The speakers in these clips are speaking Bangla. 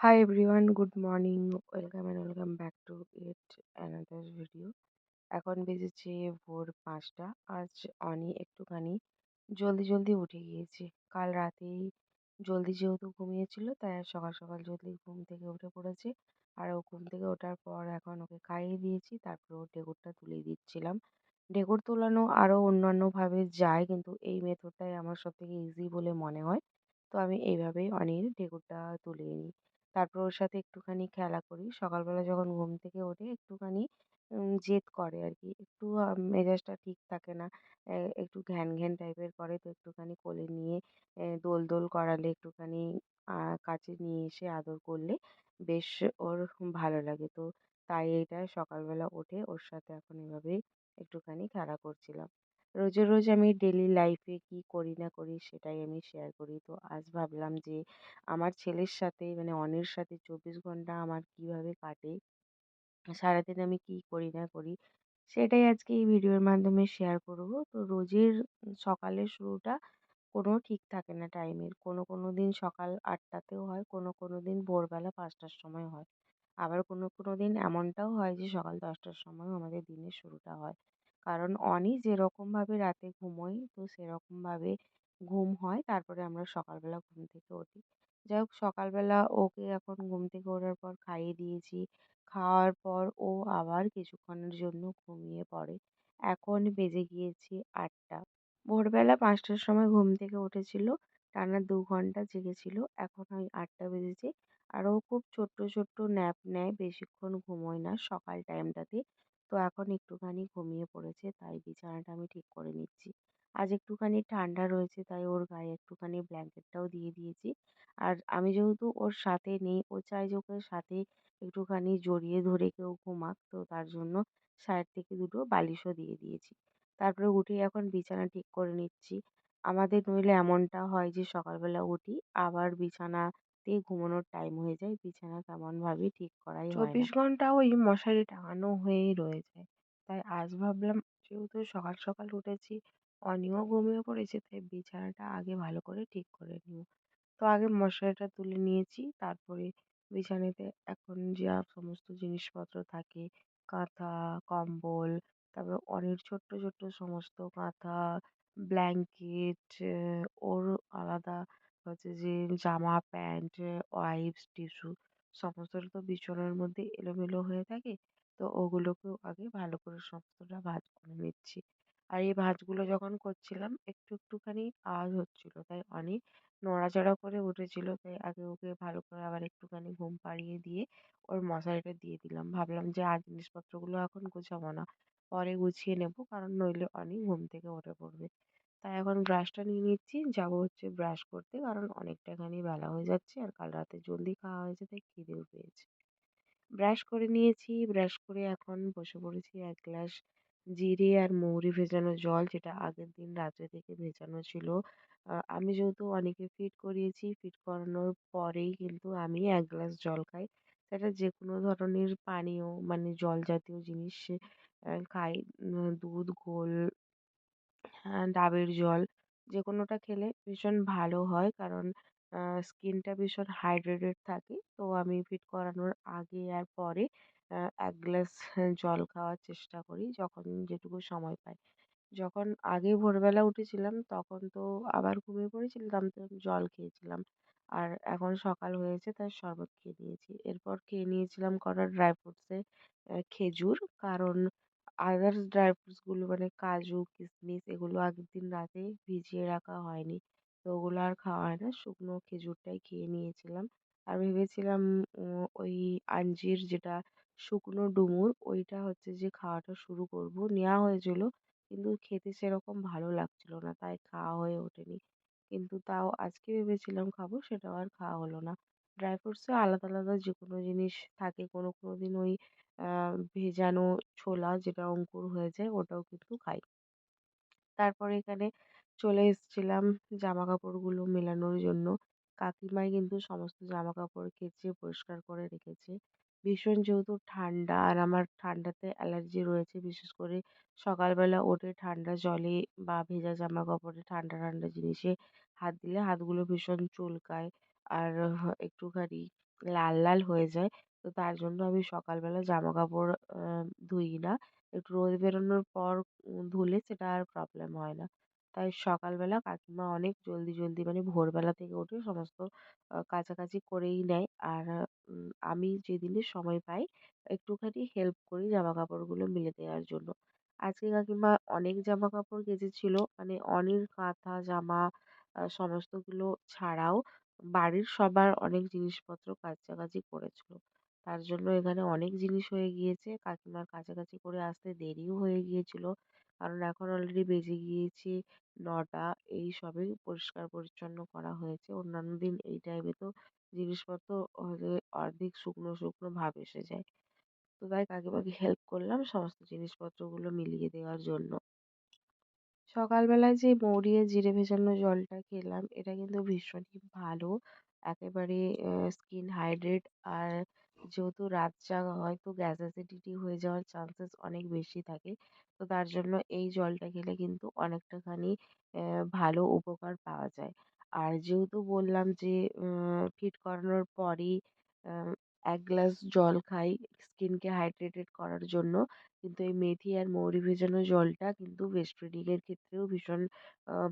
Hi everyone, good morning. Welcome and welcome back to yet another video. এখন বেজেছে ভোর পাঁচটা। আজ অনি একটুখানি জলদি জলদি উঠে গিয়েছে। কাল রাতেই জলদি যেহেতু ঘুমিয়েছিল তাই আজ সকাল সকাল জলদি ঘুম থেকে উঠে পড়েছে। আর ও ঘুম থেকে ওঠার পর এখন ওকে খাইয়ে দিয়েছি। তারপর ও ঢেকুরটা তুলে দিচ্ছিলাম। ঢেকুর তোলানো আরও অন্যান্যভাবে যায় কিন্তু এই মেথডটাই আমার সব থেকে ইজি বলে মনে হয়। তো আমি এইভাবেই অনির ঢেকুরটা তুলিয়ে নিই। তারপর ওর সাথে একটুখানি খেলা করি। সকালবেলা যখন ঘুম থেকে ওঠে একটুখানি জেদ করে আর কি একটু মেজাজটা ঠিক থাকে না। একটু ঘ্যান ঘ্যান টাইপের করে তো একটুখানি কোলে নিয়ে দোল দোল করালে একটুখানি কাছে নিয়ে এসে আদর করলে বেশ ওর ভালো লাগে। তো তাই এটা সকালবেলা উঠে ওর সাথে এখন এভাবেই একটুখানি খেলা করছিলাম। রোজে, রোজ আমি ডেলি লাইফে কী করি না করি সেটাই আমি শেয়ার করি। তো আজ ভাবলাম যে আমার ছেলের সাথে মানে অনির সাথে চব্বিশ ঘণ্টা আমার কীভাবে কাটে, সারাদিন আমি কী করি না করি, সেটাই আজকে এই ভিডিওর মাধ্যমে শেয়ার করব। তো রোজের সকালের শুরুটা কোনো ঠিক থাকে না টাইমের কোনো কোনো দিন সকাল আটটাতেও হয়, কোনো কোনো দিন ভোরবেলা পাঁচটার সময় হয়। আবার কোনো কোনো দিন এমনটাও হয় যে সকাল দশটার সময়ও আমাদের দিনের শুরুটা হয়। কারণ অনি যেরকমভাবে রাতে ঘুমোয় তো সেরকমভাবে ঘুম হয়। তারপরে আমরা সকালবেলা ঘুম থেকে উঠি। যাই হোক সকালবেলা ওকে এখন ঘুম থেকে ওঠার পর খাইয়ে দিয়েছি। খাওয়ার পর ও আবার কিছুক্ষণের জন্য ঘুমিয়ে পড়ে। এখন বেজে গিয়েছে আটটা। ভোরবেলা পাঁচটার সময় ঘুম থেকে উঠেছিল। টানা দু ঘণ্টা জেগেছিল। এখন ওই আটটা বেজেছে। আর ও খুব ছোট্ট ছোট্ট ন্যাপ নেয়। বেশিক্ষণ ঘুমোয় না সকাল টাইমটাতে তো এখন একটুখানি ঘুমিয়ে পড়েছে, তাই বিছানাটা আমি ঠিক করে নিচ্ছি। আজ একটুখানি ঠান্ডা রয়েছে, তাই ওর গায়ে একটুখানি ব্ল্যাঙ্কেটটাও দিয়ে দিয়েছি। আর আমি যেহেতু ওর সাথে নেই, ও চায় যে ওকে সাথে একটুখানি জড়িয়ে ধরে কেউ ঘুমাক, তো তার জন্য সাইড থেকে দুটো বালিশও দিয়ে দিয়েছি। তারপরে উঠে এখন বিছানা ঠিক করে নিচ্ছি। আমাদের নইলে এমনটা হয় যে সকালবেলা উঠি, আবার বিছানাতে ঘুমানোর টাইম হয়ে যায়। বিছানা তেমনভাবেই ঠিক করাই হয় চব্বিশ ঘণ্টা ওই মশারি টাঙানো হয়েই রয়ে যায় তাই আজ ভাবলাম, যেহেতু সকাল সকাল উঠেছি অনিও ঘুমিয়ে পড়েছে, তাই বিছানাটা আগে ভালো করে ঠিক করে নিই তো আগে মশারিটা তুলে নিয়েছি, তারপরে বিছানাতে এখন যা সমস্ত জিনিসপত্র থাকে, কাঁথা, কম্বল, তারপর অনেক ছোট্ট ছোট্ট সমস্ত কাঁথা, ব্ল্যাঙ্কেট ওর আলাদা হচ্ছে যে জামা, প্যান্ট, ওয়াইপস, টিস্যু সমস্তটা তো বিছানার মধ্যে এলোমেলো হয়ে থাকে। তো ওগুলোকেও আগে ভালো করে সমস্তটা ভাঁজ করে নিচ্ছি। আর এই ভাঁজগুলো যখন করছিলাম, একটু, একটুখানি আওয়াজ হচ্ছিল। তাই অনেক নড়াচড়া করে উঠেছিল। তাই আগে ওকে ভালো করে আবার একটুখানি ঘুম পাড়িয়ে দিয়ে ওর মশারিটা দিয়ে দিলাম। ভাবলাম যে, আর জিনিসপত্রগুলো এখন গোছাবো না। পরে গুছিয়ে নেব। কারণ নইলে অনেক ঘুম থেকে উঠে পড়বে। তাই এখন ব্রাশটা নিয়ে নিচ্ছি। যাব হচ্ছে ব্রাশ করতে। কারণ অনেকটাখানি বেলা হয়ে যাচ্ছে আর কাল রাতে জলদি খাওয়া হয়েছে তাই খিদেও পেয়েছে। ব্রাশ করে নিয়েছি। ব্রাশ করে এখন বসে পড়েছি এক গ্লাস জিরে আর মৌরি ভেজানো জল, যেটা আগের দিন রাত্রে থেকে ভেজানো ছিল। আমি যেহেতু অনেকে ফিট করিয়েছি ফিট করানোর পরেই কিন্তু আমি এক গ্লাস জল খাই। সেটা যে কোনো ধরনের পানীয় মানে জল জাতীয় জিনিস খাই। দুধ, ঘোল ডাবের জল যে কোনোটা খেলে ভীষণ ভালো হয়। কারণ স্কিনটা ভীষণ হাইড্রেটেড থাকে। তো আমি ফিট করানোর আগে আর পরে এক গ্লাস জল খাওয়ার চেষ্টা করি যখন যেটুকু সময় পাই। যখন আগে ভোরবেলা উঠেছিলাম তখন তো আবার ঘুমিয়ে পড়েছিলাম তো জল খেয়েছিলাম। আর এখন সকাল হয়েছে তাই শরবত খেয়ে নিয়েছি। এরপর খেয়ে নিয়েছিলাম কটা ড্রাই ফ্রুটসের খেজুর। কারণ আদার্স ড্রাই ফ্রুটসগুলো মানে কাজু কিশমিশ এগুলো আগের দিন রাতে ভিজিয়ে রাখা হয়নি। তো ওগুলো আর খাওয়া হয় না। শুকনো খেজুরটাই খেয়ে নিয়েছিলাম। আর ভেবেছিলাম ওই আঞ্জির যেটা শুকনো ডুমুর, ওইটা হচ্ছে যে খাওয়াটা শুরু করব। নেওয়া হয়েছিল, কিন্তু খেতে সেরকম ভালো লাগছিল না, তাই খাওয়া হয়ে ওঠেনি। কিন্তু তাও আজকে ভেবেছিলাম খাব, সেটাও আর খাওয়া হলো না। ড্রাই ফ্রুটসে আলাদা আলাদা যে কোনো জিনিস থাকে। কোনো কোনো দিন ওই ভেজানো ছোলা যেটা অঙ্কুর হয়ে যায়, ওটাও কিন্তু খাই। তারপরে এখানে চলে এসেছিলাম জামা কাপড়গুলো মেলানোর জন্য। কাকিমাই কিন্তু সমস্ত জামা কাপড় কেচে পরিষ্কার করে রেখেছে। ভীষণ যেহেতু ঠান্ডা আর আমার ঠান্ডাতে অ্যালার্জি রয়েছে, বিশেষ করে সকালবেলা উঠে ঠান্ডা জলে বা ভেজা জামা কাপড়ে ঠান্ডা ঠান্ডা জিনিসে হাত দিলে হাতগুলো ভীষণ চুলকায়। আর একটুখানি লাল লাল হয়ে যায়। তো তার জন্য আমি সকালবেলা জামা কাপড় ধুই না। একটু রোদ বেরোনোর পর ধুলে সেটা আর প্রবলেম হয় না। তাই সকালবেলা কাকিমা অনেক জলদি জলদি মানে ভোরবেলা থেকে উঠে সমস্ত কাচাকাচি করেই নেয়। আর আমি যেদিনই সময় পাই একটুখানি হেল্প করি জামা কাপড়গুলো মেলে দেওয়ার জন্য। আজকে কাকিমা অনেক জামা কাপড় কেচেছিল। মানে অনেক কাঁথা, জামা সমস্তগুলো ছাড়াও বাড়ির সবার অনেক জিনিসপত্র কাচাকাচি করেছিল। তার জন্য এখানে অনেক জিনিস হয়ে গিয়েছে। কাকিমার কাচাকাচি করে আসতে দেরিও হয়ে গিয়েছিল। কারণ এখন অলরেডি বেজে গিয়েছে নটা। এই সবে পরিষ্কার পরিচ্ছন্ন করা হয়েছে। অন্যান্য দিন এই টাইমে তো জিনিসপত্র অর্ধেক শুকনো শুকনো ভাব এসে যায়। তো তাই কাকিমাকে হেল্প করলাম সমস্ত জিনিসপত্রগুলো মিলিয়ে দেওয়ার জন্য। সকালবেলায় যে মরিয়ে জিরে ভেজানো জলটা খেলাম, এটা কিন্তু ভীষণই ভালো। একেবারে স্কিন হাইড্রেট আর যেহেতু রাত জাগা হয়, তো গ্যাস অ্যাসিডিটি হয়ে যাওয়ার চান্সেস অনেক বেশি থাকে। তো তার জন্য এই জলটা খেলে কিন্তু অনেকটাখানি ভালো উপকার পাওয়া যায়। আর যেহেতু বললাম যে ফিট করানোর পরই এক গ্লাস জল খাই স্কিনকে হাইড্রেটেড করার জন্য। কিন্তু এই মেথি আর মৌরি ভেজানো জলটা কিন্তু ব্রেস্ট ফিডিংয়ের ক্ষেত্রেও ভীষণ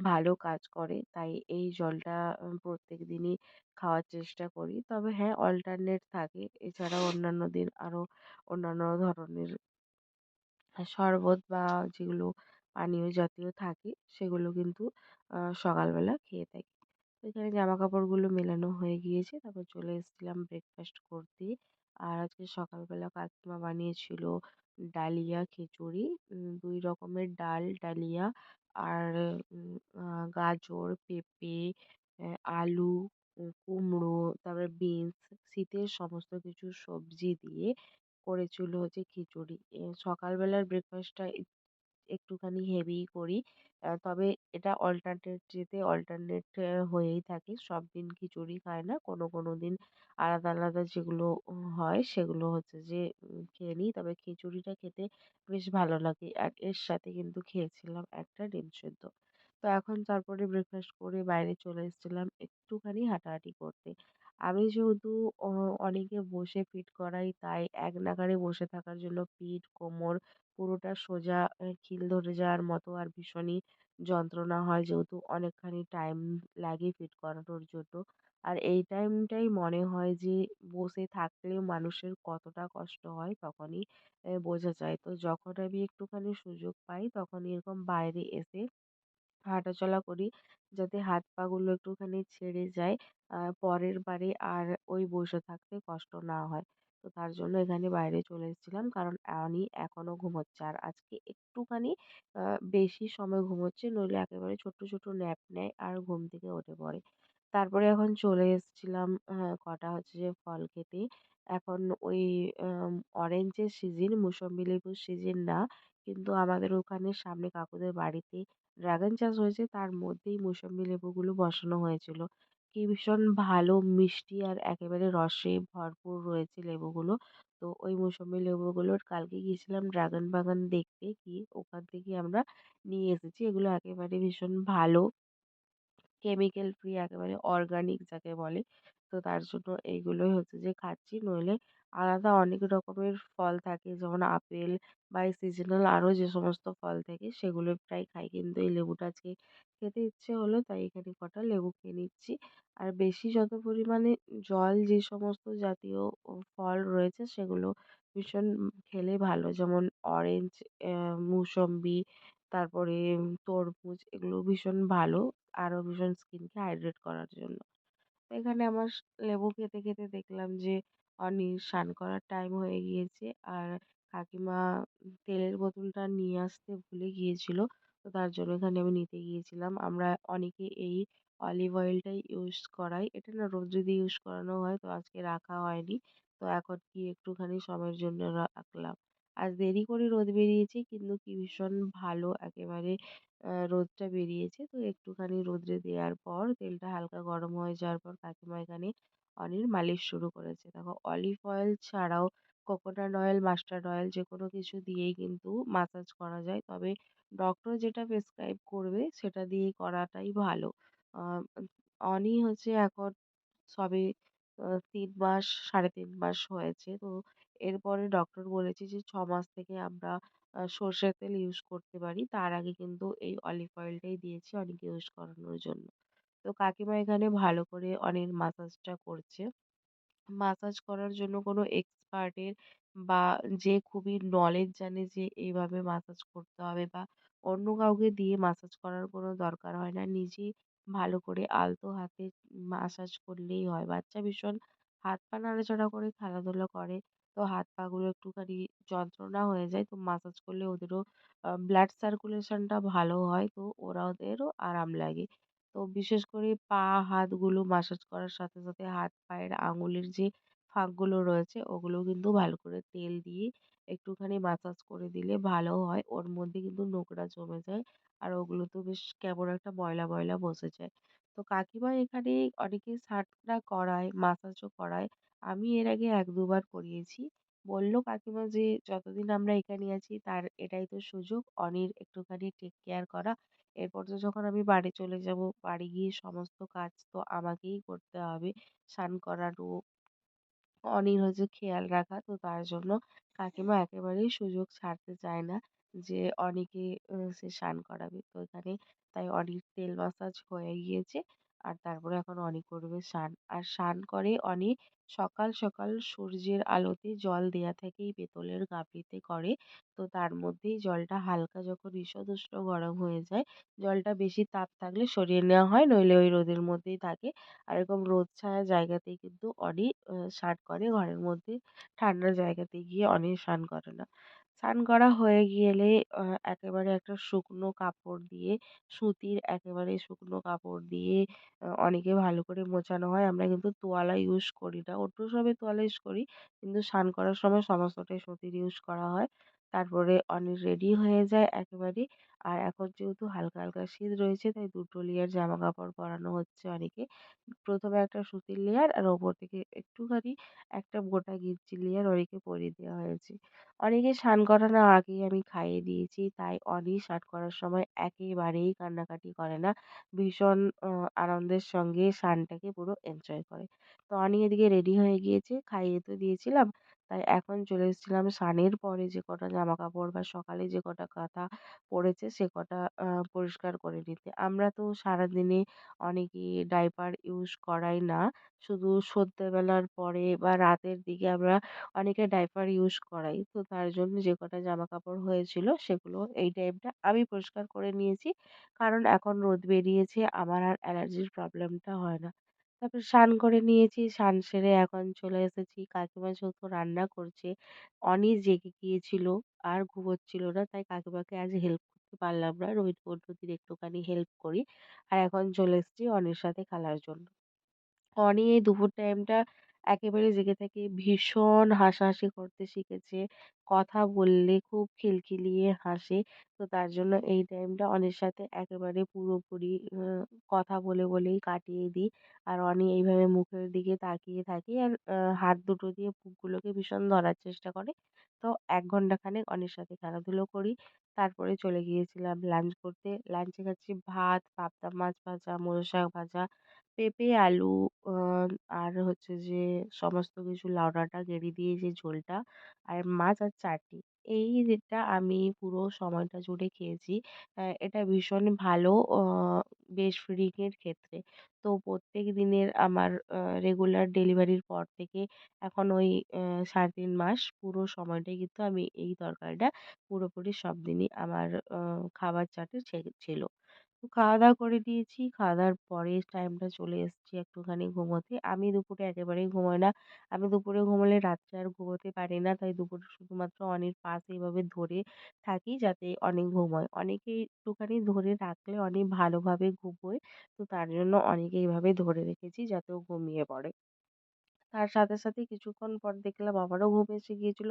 ভালো কাজ করে। তাই এই জলটা প্রত্যেক দিনই খাওয়ার চেষ্টা করি। তবে হ্যাঁ অল্টারনেট থাকে। এছাড়াও অন্যান্য দিন আরও অন্যান্য ধরনের শরবত বা যেগুলো পানীয় জাতীয় থাকে, সেগুলো কিন্তু সকালবেলা খেয়ে থাকি। এখানে জামা কাপড়গুলো মেলানো হয়ে গিয়েছে। তারপর চলে এসেছিলাম ব্রেকফাস্ট করতে। আর আজকে সকালবেলা কাকিমা বানিয়েছিল ডালিয়া খিচুড়ি। দুই রকমের ডাল, ডালিয়া আর গাজর, পেঁপে আলু কুমড়ো, তারপরে বিনস শীতের সমস্ত কিছু সবজি দিয়ে করেছিল হচ্ছে খিচুড়ি। সকালবেলার ব্রেকফাস্টটা একটুখানি হেভিই করি। তবে এটা অল্টারনেট ডেতে অল্টারনেট হয়েই থাকে। সব দিন খিচুড়ি খায় না। কোনো কোনো দিন আলাদা আলাদা যেগুলো হয় সেগুলো হচ্ছে যে খেয়ে নিই। তবে খিচুড়িটা খেতে বেশ ভালো লাগে। আর এর সাথে কিন্তু খেয়েছিলাম একটা ডিম সেদ্ধ। তো এখন তারপরে ব্রেকফাস্ট করে বাইরে চলে এসেছিলাম একটুখানি হাঁটাহাঁটি করতে। আমি যেহেতু অনেকে বসে ফিট করাই, তাই এক নাগাড়ে বসে থাকার জন্য পিঠ কোমর পুরোটা সোজা খিল ধরে যাওয়ার মতো আর ভীষণই যন্ত্রণা হয় যেহেতু অনেকখানি টাইম লাগে ফিট করানোর জন্য। আর এই টাইমটাই মনে হয় যে, বসে থাকলেও মানুষের কতটা কষ্ট হয় তখনই বোঝা যায়। তো যখন আমি একটুখানি সুযোগ পাই তখনই এরকম বাইরে এসে হাঁটাচলা করি যাতে হাত পাগুলো একটুখানি ছেড়ে যায় পরের বারে আর ওই বসে থাকতে কষ্ট না হয়। তো তার জন্য এখানে বাইরে চলে এসেছিলাম। কারণ অ্যানি এখনও ঘুমোচ্ছে। আর আজকে একটুখানি বেশি সময় ঘুমোচ্ছে, নইলে একেবারে ছোট্ট ছোট্ট ন্যাপ নেয় আর ঘুম থেকে উঠে পড়ে। তারপরে এখন চলে এসেছিলাম কটা হচ্ছে যে ফল খেতে। এখন ওই অরেঞ্জের সিজন মুসম্বি লেবুর সিজন না। কিন্তু আমাদের ওখানে সামনে কাকুদের বাড়িতে ড্রাগন চাষ হয়েছে। তার মধ্যেই মুসম্বি লেবুগুলো বসানো হয়েছিল। কি ভীষণ ভালো, মিষ্টি আর একেবারে রসে ভরপুর রয়েছে লেবুগুলো। তো ওই মৌসুমি লেবুগুলোর কালকে গিয়েছিলাম ড্রাগন বাগান দেখতে গিয়ে ওখান থেকে আমরা নিয়ে এসেছি। এগুলো একেবারে ভীষণ ভালো কেমিক্যাল ফ্রি একেবারে অর্গানিক যাকে বলে। তো তার জন্য এইগুলোই হচ্ছে যে খাচ্ছি। নইলে আলাদা অনেক রকমের ফল থাকে। যেমন আপেল বা এই সিজনাল আরও যে সমস্ত ফল থাকে, সেগুলো প্রায় খাই। কিন্তু এই লেবুটা খেতে ইচ্ছে হলো, তাই এখানে কটা লেবু খেয়ে নিচ্ছি। আর বেশি যত পরিমাণে জল যে সমস্ত জাতীয় ফল রয়েছে, সেগুলো ভীষণ খেলে ভালো। যেমন অরেঞ্জ মুসম্বি, তারপরে তরমুজ, এগুলো ভীষণ ভালো, আরও ভীষণ স্কিনকে হাইড্রেট করার জন্য। এখানে আমার লেবু খেতে খেতে দেখলাম যে স্নান করার টাইম হয়ে গিয়েছে। আর কাকিমা তেলের বোতলটা নিয়ে আসতে ভুলে গিয়েছিল, তো তার জন্য এখানে আমি নিতে গিয়েছিলাম। আমরা অনেকে এই অলিভ অয়েলটাই ইউজ করাই। এটা না রোজ যদি ইউজ করানো হয়, তো আজকে রাখা হয়নি। তো এখন কি একটুখানি সময়ের জন্য রাখলাম। আজ দেরি করে রোদ বেরিয়েছে, কিন্তু কি ভীষণ ভালো একেবারে রোদটা বেরিয়েছে। তো একটুখানি রোদ্রে দেওয়ার পর তেলটা হালকা গরম হয়ে যাওয়ার পর কাকিমা এখানে অনির মালিশ শুরু করেছে দেখো অলিভ অয়েল ছাড়াও কোকোনাট অয়েল মাস্টার্ড অয়েল যে কোনো কিছু দিয়েই কিন্তু মাসাজ করা যায় তবে ডক্টর যেটা প্রেসক্রাইব করবে সেটা দিয়েই করাটাই ভালো অনি হচ্ছে এখন সবে তিন মাস, সাড়ে তিন মাস হয়েছে। তো এরপরে ডক্টর বলেছে যে, ছ মাস থেকে আমরা সর্ষের তেল ইউজ করতে পারি। তার আগে কিন্তু এই অলিভ অয়েলটাই দিয়েছি অনিকে ইউজ করানোর জন্য। তো কাকিমা এখানে ভালো করে অনির মাসাজটা করছে। মাসাজ করার জন্য কোনো এক্সপার্টের বা যে খুবই নলেজ জানে যে এইভাবে মাসাজ করতে হবে বা অন্য কাউকে দিয়ে মাসাজ করার কোনো দরকার হয় না। নিজেই ভালো করে আলতো হাতে মাসাজ করলেই হয়। বাচ্চা ভীষণ হাত পা নাড়াচাড়া করে খেলাধুলা করে। তো হাত পাগুলো একটুখানি যন্ত্রণা হয়ে যায়। তো মাসাজ করলে ওদেরও ব্লাড সার্কুলেশনটা ভালো হয়। তো ওরা ওদেরও আরাম লাগে। তো বিশেষ করে পা হাতগুলো মাসাজ করার সাথে, সাথে হাত পায়ের আঙুলের যে ফাঁকগুলো রয়েছে ওগুলো কিন্তু ভালো করে তেল দিয়ে একটুখানি মাসাজ করে দিলে ভালো হয়। ওর মধ্যে কিন্তু নোংরা জমে যায়। আর ওগুলো তো বেশ কেমন একটা ময়লা, ময়লা বসে যায়। তো কাকিমা এখানে অনেকেই স্নানটা করায়, মাসাজও করায়। আমি এর আগে এক দুবার করিয়েছি। বলল কাকিমা যে যতদিন আমরা এখানে আছি তার এটাই তো সুযোগ অনির একটুখানি টেক কেয়ার করা। এরপর তো যখন আমি বাড়ি চলে যাব, বাড়ি গিয়ে সমস্ত কাজ তো আমাকেই করতে হবে। স্নান করানো, অনির হচ্ছে খেয়াল রাখা। তো তার জন্য কাকিমা একেবারেই সুযোগ ছাড়তে চায় না যে অনিকে সে স্নান করাবে। তো এখানে তাই অনির তেল মাসাজ হয়ে গিয়েছে। আর তারপরে এখন অনি করবে স্নান। আর স্নান করে অনি সকাল, সকাল সূর্যের আলোতে জল দেয়া থাকে এই পেতলের গামলিতে করে। তো তার মধ্যেই জলটা হালকা যখন ঈষৎ গরম হয়ে যায়, জলটা বেশি তাপ থাকলে সরিয়ে নেওয়া হয় নইলে ওই রোদের মধ্যেই থাকে। আর এরকম রোদ ছায়া জায়গাতেই কিন্তু অনি স্নান করে ঘরের মধ্যে ঠান্ডা জায়গাতে গিয়ে অনি স্নান করে না। স্নান করা হয়ে গেলে আহ একেবারে একটা শুকনো কাপড় দিয়ে, সুতির একেবারে শুকনো কাপড় দিয়ে অনেকে ভালো করে মোছানো হয়। আমরা কিন্তু তোয়ালা ইউজ করি না। অন্য সবে তোয়ালা ইউজ করি। কিন্তু স্নান করার সময় সমস্তটাই সুতির ইউজ করা হয়। তারপরে অনি রেডি হয়ে যায় একেবারে। আর এখন যেহেতু হালকা, হালকা শীত রয়েছে তাই দুটো লেয়ার জামা কাপড় পরানো হচ্ছে অনেকে প্রথমে একটা সুতির লেয়ার আর ওপর থেকে একটুখানি একটা মোটা গেঞ্জি লেয়ার অনেকে পরিয়ে দেওয়া হয়েছে। অনেকে স্নান করানোর আগেই আমি খাইয়ে দিয়েছি। তাই অনি স্নান করার সময় একেবারেই কান্নাকাটি করে না। ভীষণ আনন্দের সঙ্গে স্নানটাকে পুরো এনজয় করে। তো অনি এদিকে রেডি হয়ে গিয়েছে। খাইয়ে তো দিয়েছিলাম। তাই এখন চলে এসেছিলাম স্নানের পরে যে কটা জামা কাপড় বা সকালে যে কটা কাঁথা পড়েছে সে কটা পরিষ্কার করে নিতে। আমরা তো সারাদিনে অনেকেই ডাইপার ইউজ করাই না। শুধু সন্ধ্যেবেলার পরে বা রাতের দিকে আমরা অনেকে ডাইপার ইউজ করাই। তো তার জন্য যে কটা জামা কাপড় হয়েছিল সেগুলো এই টাইমটা আমি পরিষ্কার করে নিয়েছি। কারণ এখন রোদ বেরিয়েছে, আমার আর অ্যালার্জির প্রবলেমটা হয় না। তারপর স্নান করে নিয়েছি। স্নান সেরে এখন চলে এসেছি। কাকিমা যেহেতু রান্না করছে, অনি জেগে গিয়েছিল আর ঘুমোচ্ছিল না। তাই কাকিমাকে আজ হেল্প করতে পারলাম না। রোহিত বন্ধুদের একটুখানি হেল্প করি। আর এখন চলে এসেছি অনির সাথে খেলার জন্য। অনি এই দুপুর টাইমটা একেবারে জেগে থেকে ভীষণ হাসাহাসি করতে শিখেছে। কথা বললে খুব খিলখিলিয়ে হাসে। তো তার জন্য এই টাইমটা অনির সাথে একেবারে পুরোপুরি কথা বলে, বলেই কাটিয়ে দিই। আর অনি এইভাবে মুখের দিকে তাকিয়ে থাকে আর হাত দুটো দিয়ে মুখগুলোকে ভীষণ ধরার চেষ্টা করে। তো এক ঘণ্টা খানেক অনির সাথে খেলাধুলো করি। তারপরে চলে গিয়েছিলাম লাঞ্চ করতে। লাঞ্চে খাচ্ছি ভাত, পাবদা মাছ ভাজা, মূলো শাক ভাজা, পেঁপে, আলু আর হচ্ছে যে সমস্ত কিছু লাউ ডাঁটা গেড়ে দিয়ে যে ঝোলটা আর মাছ আর চাটনি। এই যেটা আমি পুরো সময়টা জুড়ে খেয়েছি। এটা ভীষণ ভালো ব্রেস্ট ফিডিং ক্ষেত্রে। তো প্রত্যেক দিনের আমার রেগুলার ডেলিভারির পর থেকে এখন ওই সাড়ে তিন মাস পুরো সময়টাই কিন্তু আমি এই তরকারিটা পুরোপুরি সব দিনই আমার খাবার চার্টে ছিল। তো খাওয়া-দাওয়া করে নিয়েছি। খাওয়া-দাওয়ার পরে টাইমটা চলে এসেছি একটুখানি ঘুমোতে। আমি দুপুরে একেবারেই ঘুমোই না। আমি দুপুরে ঘুমোলে রাত্রে আর ঘুমোতে পারি না। তাই দুপুরে শুধুমাত্র অনির পাশে এভাবে ধরে থাকি যাতে অনি ঘুমোয়। অনিকে একটুখানি ধরে রাখলে অনি ভালোভাবে ঘুমোয়। তো তার জন্য অনিকে এইভাবে ধরে রেখেছি যাতে ও ঘুমিয়ে পড়ে। তার সাথে, সাথে কিছুক্ষণ পর দেখলাম আমারও ঘুম এসে গিয়েছিল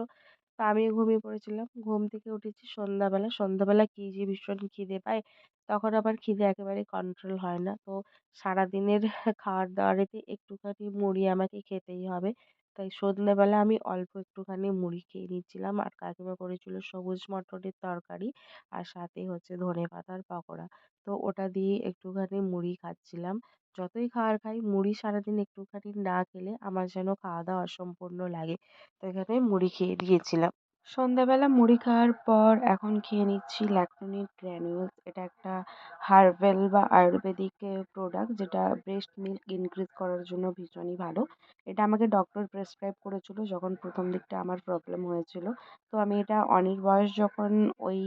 তা আমিও ঘুমিয়ে পড়েছিলাম। ঘুম থেকে উঠেছি সন্ধ্যাবেলা। সন্ধ্যাবেলা কি যে ভীষণ খিদে পায়, তখন আবার খিদে একেবারে কন্ট্রোল হয় না। তো সারাদিনের খাওয়ার-দাওয়ারেতে একটুখানি মুড়ি আমাকে খেতেই হবে। তাই সন্ধ্যেবেলা আমি অল্প একটুখানি মুড়ি খেয়ে নিচ্ছিলাম। আর কাকিমা করেছিল সবুজ মটরের তরকারি আর সাথে হচ্ছে ধনে পাতার পকোড়া। তো ওটা দিয়ে একটুখানি মুড়ি খাচ্ছিলাম। যতই খাবার খাই, মুড়ি সারাদিন একটুখানি না খেলে আমার যেন খাওয়া দাওয়া অসম্পূর্ণ লাগে। তো এখানে মুড়ি খেয়ে দিয়েছিলাম। সন্ধ্যাবেলা মুড়ি খাওয়ার পর এখন খেয়ে নিচ্ছি ল্যাকটোনিক গ্র্যানিউলস এটা একটা হার্বাল বা আয়ুর্বেদিক প্রোডাক্ট যেটা ব্রেস্ট মিল্ক ইনক্রিজ করার জন্য ভীষণই ভালো। এটা আমাকে ডক্টর প্রেসক্রাইব করেছিল যখন প্রথম দিকটা আমার প্রবলেম হয়েছিল। তো আমি এটা অনির বয়স যখন ওই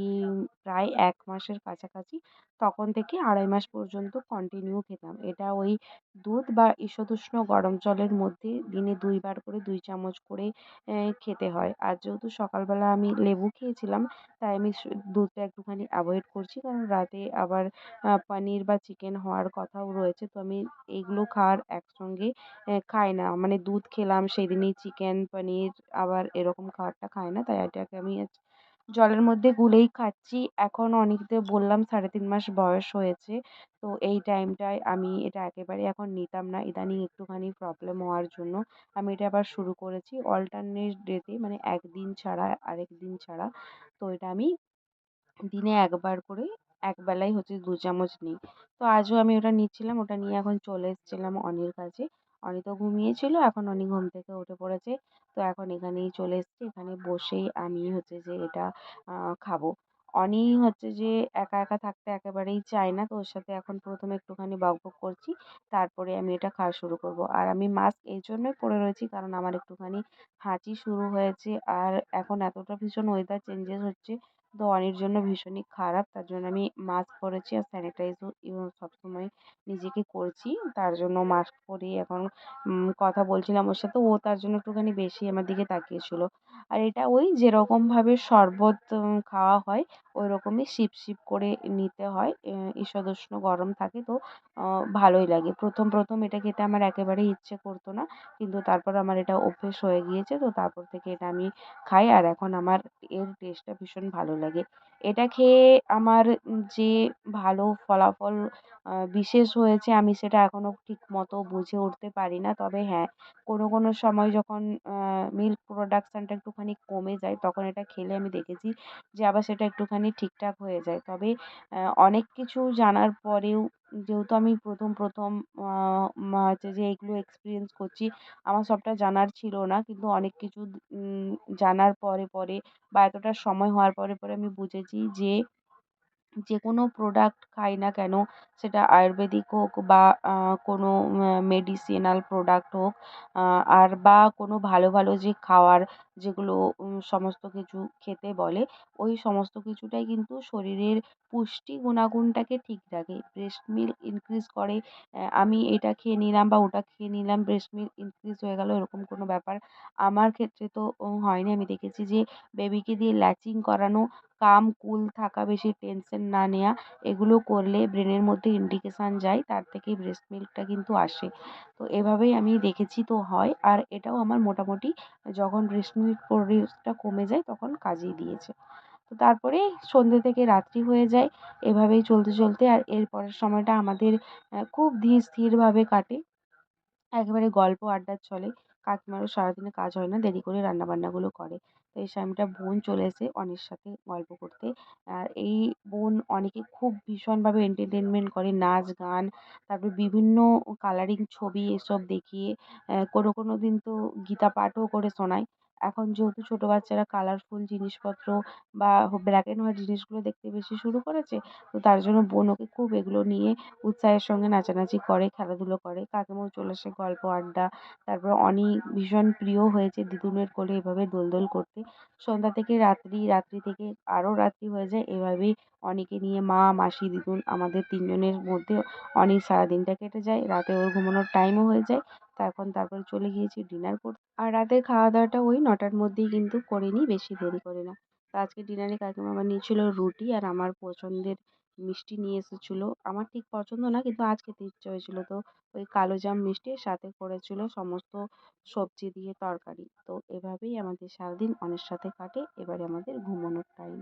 প্রায় এক মাসের কাছাকাছি, তখন থেকে আড়াই মাস পর্যন্ত কন্টিনিউ খেতাম। এটা ওই দুধ বা ঈষদুষ্ণ গরম জলের মধ্যে দিনে দুইবার করে দুই চামচ করে খেতে হয়। আর যেহেতু সকালবেলা আমি লেবু খেয়েছিলাম। তাই আমি দুধটা একটুখানি অ্যাভয়েড করছি। কারণ রাতে আবার পনির বা চিকেন হওয়ার কথাও রয়েছে। তো আমি এইগুলো খাওয়ার একসঙ্গে খাই না। মানে দুধ খেলাম, সেদিনই চিকেন পনির আবার এরকম খাবারটা খাই না। তাই এটাকে আমি জলের মধ্যে গুলেই খাচ্ছি। এখন অনেকদের বললাম সাড়ে তিন মাস বয়স হয়েছে। তো এই টাইমটায় আমি এটা একেবারেই এখন নিতাম না। ইদানিং একটুখানি প্রবলেম হওয়ার জন্য আমি এটা আবার শুরু করেছি। অল্টারনেট ডেতে মানে একদিন ছাড়া আরেক দিন ছাড়া। তো এটা আমি দিনে একবার করে একবেলাই হচ্ছে দু চামচ নিই। তো আজও আমি ওটা নিচ্ছিলাম। ওটা নিয়ে এখন চলে এসেছিলাম অনির কাছে অনি তো ঘুমিয়েছিল, এখন অনি ঘুম থেকে উঠে পড়েছে। তো এখন এখানেই চলে এসেছি, এখানে বসেই আমি হচ্ছে যে এটা খাব। অনি হচ্ছে যে একা একা থাকতে একেবারেই চায় না, তো ওর সাথে এখন প্রথমে একটুখানি বকবক করছি, তারপরে আমি এটা খাওয়া শুরু করব। আর আমি মাস্ক এই জন্যই পরে রয়েছি, কারণ আমার একটুখানি হাঁচি শুরু হয়েছে, আর এখন এতটা ভীষণ ওয়েদার চেঞ্জেস হচ্ছে তো অনির জন্য ভীষণই খারাপ। তার জন্য আমি মাস্ক পরেছি আর স্যানিটাইজও সবসময় নিজেকে করছি। তার জন্য মাস্ক পরেই এখন কথা বলছিলাম ওর সাথে। ও তার জন্য একটুখানি বেশি আমার দিকে তাকিয়েছিল। আর এটা ওই যেরকমভাবে শরবত খাওয়া হয় ওই রকমই শিপ শিপ করে নিতে হয়। ঈষদুষ্ণ গরম থাকে তো ভালোই লাগে। প্রথম প্রথম এটা খেতে আমার একেবারেই ইচ্ছে করতো না, কিন্তু তারপর আমার এটা অভ্যেস হয়ে গিয়েছে তো তারপর থেকে এটা আমি খাই। আর এখন আমার এর টেস্টটা ভীষণ ভালো লাগে। এটা খেয়ে আমার যে ভালো ফলাফল বিশেষ হয়েছে আমি সেটা এখনও ঠিক মতো বুঝে উঠতে পারি না। তবে হ্যাঁ কোনো কোনো সময় যখন মিল্ক প্রোডাকশানটা একটুখানি কমে যায় তখন এটা খেলে আমি দেখেছি যে আবার সেটা একটুখানি ঠিকঠাক হয়ে যায়। তবে অনেক কিছু জানার পরেও যেহেতু আমি প্রথম প্রথম হচ্ছে যে এইগুলো এক্সপিরিয়েন্স করছি, আমার সবটা জানার ছিল না। কিন্তু অনেক কিছু জানার পরে পরে বা এতটা সময় হওয়ার পরে পরে আমি বুঝেছি যে যে কোনো প্রোডাক্ট খাই না কেন, সেটা আয়ুর্বেদিক হোক বা কোনো মেডিসিনাল প্রোডাক্ট হোক আর বা কোনো ভালো ভালো যে খাওয়ার যেগুলো সমস্ত কিছু খেতে বলে, ওই সমস্ত কিছুটাই কিন্তু শরীরের পুষ্টি গুণাগুণটাকে ঠিক রাখে। ব্রেস্ট মিল্ক ইনক্রিজ করে আমি এটা খেয়ে নিলাম বা ওটা খেয়ে নিলাম ব্রেস্ট মিল্ক ইনক্রিজ হয়ে গেল, এরকম কোনো ব্যাপার আমার ক্ষেত্রে তো হয়নি। আমি দেখেছি যে বেবিকে দিয়ে ল্যাচিং করানো, কাম, কুল থাকা, বেশি টেনশন না নেওয়া এগুলো করলে ব্রেনের মধ্যে ইন্ডিকেশান যায়, তার থেকেই ব্রেস্ট মিল্কটা কিন্তু আসে। তো এভাবেই আমি দেখেছি তো হয়, আর এটাও আমার মোটামুটি যখন ব্রেস্ট মিল্ক প্রডিউসটা কমে যায় তখন কাজেই দিয়েছে। তো তারপরে সন্ধ্যে থেকে রাত্রি হয়ে যায়, এভাবেই চলতে চলতে আর এর পরের সময়টা আমাদের খুব ধীর স্থিরভাবে কাটে। একেবারে গল্প আড্ডা চলে কাকিমারও সারাদিনে কাজ হয় না, দেরি করে রান্নাবান্নাগুলো করে। তো এই সময়টা বোন চলে আসে অনির সাথে গল্প করতে। আর এই বোন অনেকে খুব ভীষণভাবে এন্টারটেনমেন্ট করে, নাচ, গান, তারপর বিভিন্ন কালারিং ছবি এসব দেখিয়ে কোনো কোনো দিন তো গীতা পাঠও করে শোনায়। এখন যেহেতু ছোটো বাচ্চারা কালারফুল জিনিসপত্র বা ব্ল্যাক অ্যান্ড হোয়াইট জিনিসগুলো দেখতে বেশি শুরু করেছে, তো তার জন্য বোন ওকে খুব এগুলো নিয়ে উৎসাহের সঙ্গে নাচানাচি করে, খেলাধুলো করে। কাকিমাও চলে আসে গল্প, আড্ডা, তারপর অনি ভীষণ প্রিয় হয়েছে দিদুনের কোলে এভাবে দোল দোল করতে। সন্ধ্যা থেকে রাত্রি রাত্রি থেকে আরও রাত্রি হয়ে যায়, এভাবেই অনিকে নিয়ে মা, মাসি, দিদুন আমাদের তিনজনের মধ্যে অনির সারাদিনটা কেটে যায়, রাতে ওর ঘুমানোর টাইমও হয়ে যায়। তা এখন তারপরে চলে গিয়েছি ডিনার করতে। আর রাতের খাওয়া দাওয়াটা ওই নটার মধ্যেই কিন্তু করে নিই, বেশি দেরি করে না। তো আজকে ডিনারে কাকিমা বানিয়েছিল রুটি আর আমার পছন্দের মিষ্টি নিয়ে এসেছিল। আমার ঠিক পছন্দ না, কিন্তু আজ খেতে ইচ্ছে হয়েছিল। তো ওই কালোজাম মিষ্টির সাথে করেছিল সমস্ত সবজি দিয়ে তরকারি। তো এভাবেই আমাদের সারাদিন অনেক সাথে কাটে। এবারে আমাদের ঘুমোনোর টাইম